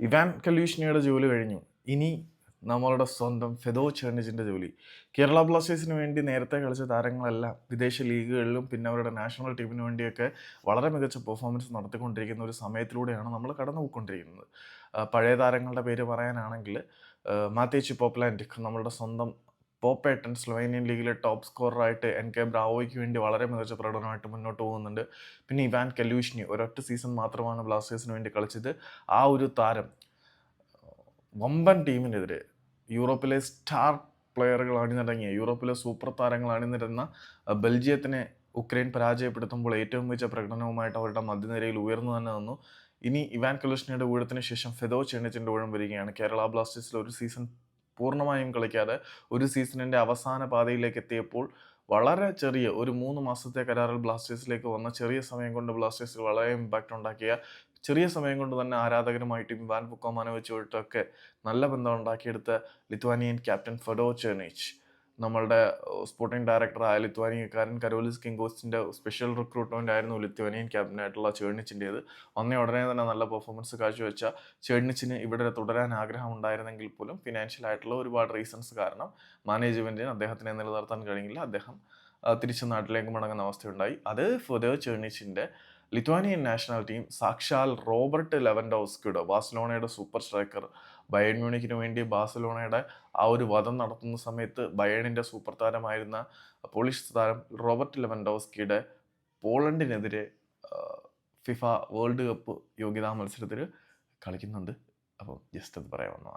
Ivan കല്യൂഷ്ണിയുടെ ജോലി കഴിഞ്ഞു. ഇനി നമ്മളുടെ സ്വന്തം ഫെദോ ചെർണിജിന്റെ ജോലി. കേരള ബ്ലാസ്റ്റേഴ്സിന് വേണ്ടി നേരത്തെ കളിച്ച താരങ്ങളെല്ലാം വിദേശ ലീഗുകളിലും പിന്നെ അവരുടെ നാഷണൽ ടീമിന് വേണ്ടിയൊക്കെ വളരെ മികച്ച പെർഫോമൻസ് നടത്തിക്കൊണ്ടിരിക്കുന്ന ഒരു സമയത്തിലൂടെയാണ് നമ്മൾ കടന്നു പോയിക്കൊണ്ടിരിക്കുന്നത് പഴയ താരങ്ങളുടെ പേര് പറയാനാണെങ്കിൽ മാത്തേച്ചി പോപ്ലാൻഡ് നമ്മളുടെ സ്വന്തം പോപ്പേട്ടൻ സ്ലോവേനിയൻ ലീഗിലെ ടോപ്പ് സ്കോററായിട്ട് എൻ കെ ബ്രാവോയ്ക്ക് വേണ്ടി വളരെ മികച്ച പ്രകടനമായിട്ട് മുന്നോട്ട് പോകുന്നുണ്ട്. പിന്നെ ഇവാൻ കലൂഷ്നി ഒരൊറ്റ സീസൺ മാത്രമാണ് ബ്ലാസ്റ്റേഴ്സിന് വേണ്ടി കളിച്ചത്. ആ ഒരു താരം വമ്പൻ ടീമിനെതിരെ യൂറോപ്പിലെ സ്റ്റാർ പ്ലെയറുകൾ അണിനിറങ്ങിയ യൂറോപ്പിലെ സൂപ്പർ താരങ്ങൾ അണിനിരുന്ന ബെൽജിയത്തിനെ ഉക്രൈൻ പരാജയപ്പെടുത്തുമ്പോൾ ഏറ്റവും മികച്ച പ്രകടനവുമായിട്ട് അവരുടെ മധ്യനിരയിൽ ഉയർന്നു തന്നെ നിന്നു. ഇനി ഇവാൻ കലുഷ്ണിയുടെ ഊഴത്തിന് ശേഷം ഫെദോ ചെണ്ണിച്ചിന്റെ ഊഴം വരികയാണ്. കേരള ബ്ലാസ്റ്റേഴ്സിൽ ഒരു സീസൺ പൂർണമായും കളിക്കാതെ ഒരു സീസണിന്റെ അവസാന പാതയിലേക്ക് എത്തിയപ്പോൾ വളരെ ചെറിയ ഒരു മൂന്ന് മാസത്തെ കരാറിൽ ബ്ലാസ്റ്റേഴ്സിലേക്ക് വന്ന ചെറിയ സമയം കൊണ്ട് ബ്ലാസ്റ്റേഴ്സിൽ വളരെ ഇമ്പാക്റ്റ് ഉണ്ടാക്കിയ ചെറിയ സമയം കൊണ്ട് തന്നെ ആരാധകരുമായിട്ടും ഇവാൻ വെച്ചുകൊണ്ടൊക്കെ നല്ല ബന്ധം ഉണ്ടാക്കിയെടുത്ത ലിത്വാനിയൻ ക്യാപ്റ്റൻ ഫെഡോ ചെർണിച്ച്. നമ്മളുടെ സ്പോർട്ടിംഗ് ഡയറക്ടറായ ലിത്വാനിയക്കാരൻ കരോലിസ് കിങ്കോസിന്റെ സ്പെഷ്യൽ റിക്രൂട്ട്മെന്റ് ആയിരുന്നു ലിത്വാനിയൻ ക്യാപ്റ്റനായിട്ടുള്ള ചേർണിച്ചിന്റേത്. ഒന്നേ ഉടനെ തന്നെ നല്ല പെർഫോമൻസ് കാഴ്ചവെച്ച ചേർണിച്ചിന് ഇവിടെ തുടരാൻ ആഗ്രഹം ഉണ്ടായിരുന്നെങ്കിൽ പോലും ഫിനാൻഷ്യൽ ആയിട്ടുള്ള ഒരുപാട് റീസൺസ് കാരണം മാനേജ്മെന്റിന് അദ്ദേഹത്തിനെ നിലനിർത്താൻ കഴിഞ്ഞില്ല. അദ്ദേഹം തിരിച്ച് നാട്ടിലേക്ക് മടങ്ങുന്ന അവസ്ഥയുണ്ടായി. അത് ഫുദർ ചേർണിച്ചിന്റെ ലിത്വാനിയൻ നാഷണൽ ടീം സാക്ഷാൽ റോബർട്ട് ലെവൻഡോസ്കിയുടെ ബാഴ്സലോണയുടെ സൂപ്പർ സ്ട്രൈക്കർ ബയൺ മ്യൂണിക്കിന് വേണ്ടി ബാഴ്സലോണയുടെ ആ ഒരു വധം നടത്തുന്ന സമയത്ത് ബയണിന്റെ സൂപ്പർ താരമായിരുന്ന പോളിഷ് താരം റോബർട്ട് ലെവൻഡോസ്കിയുടെ പോളണ്ടിനെതിരെ ഫിഫ വേൾഡ് കപ്പ് യോഗ്യതാ മത്സരത്തിൽ കളിക്കുന്നുണ്ട്. അപ്പോൾ ജസ്റ്റ് അത് പറയാവുന്നതാണ്.